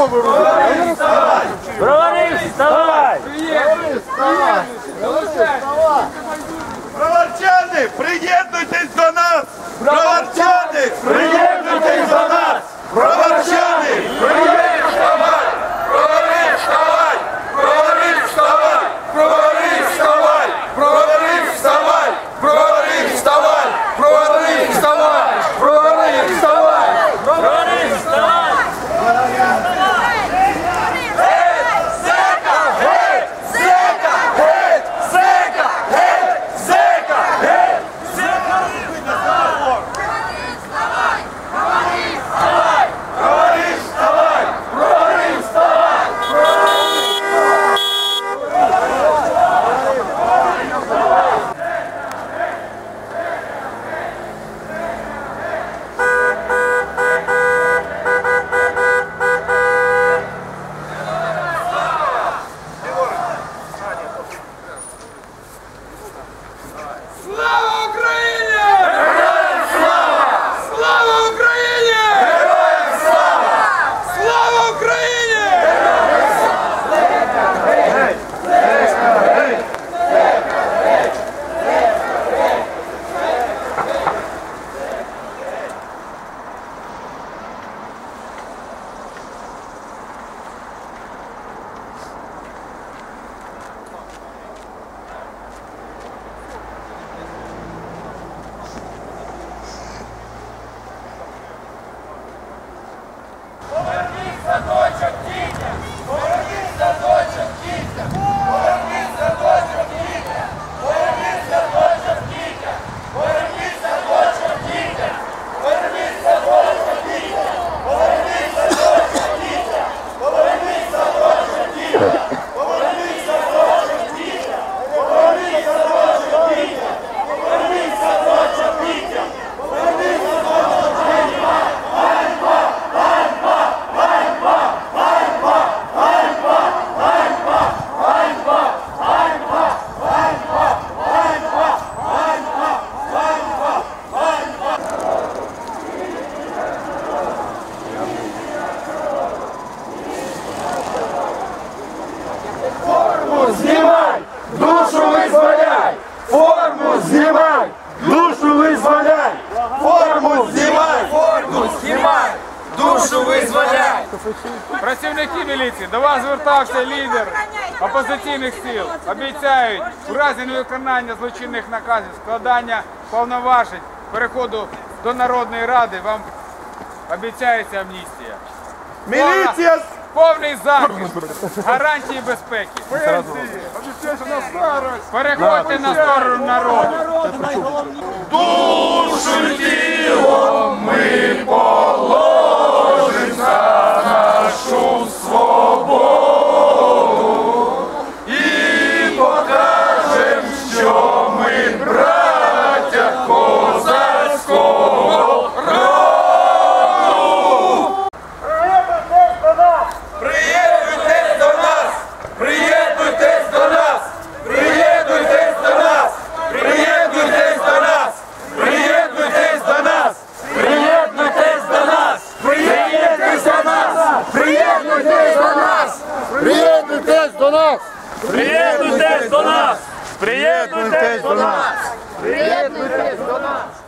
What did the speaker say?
голову розумієш? Бровари, вставай! Броварчани, приєднуйтесь до нас! Броварчани, приєднуйтесь! Визволяй! Працівники міліції, до вас звертався лідер опозиційних сил. Обіцяють у разі невиконання злочинних наказів, складання повноважень, переходу до народної ради вам обіцяється амністія. Міліція! Повний захист, гарантії безпеки. Переходьте на сторону народу. Душу тіло! до нас! Приєднуйтесь до нас! Приєднуйтесь до нас! Приєднуйтесь до нас!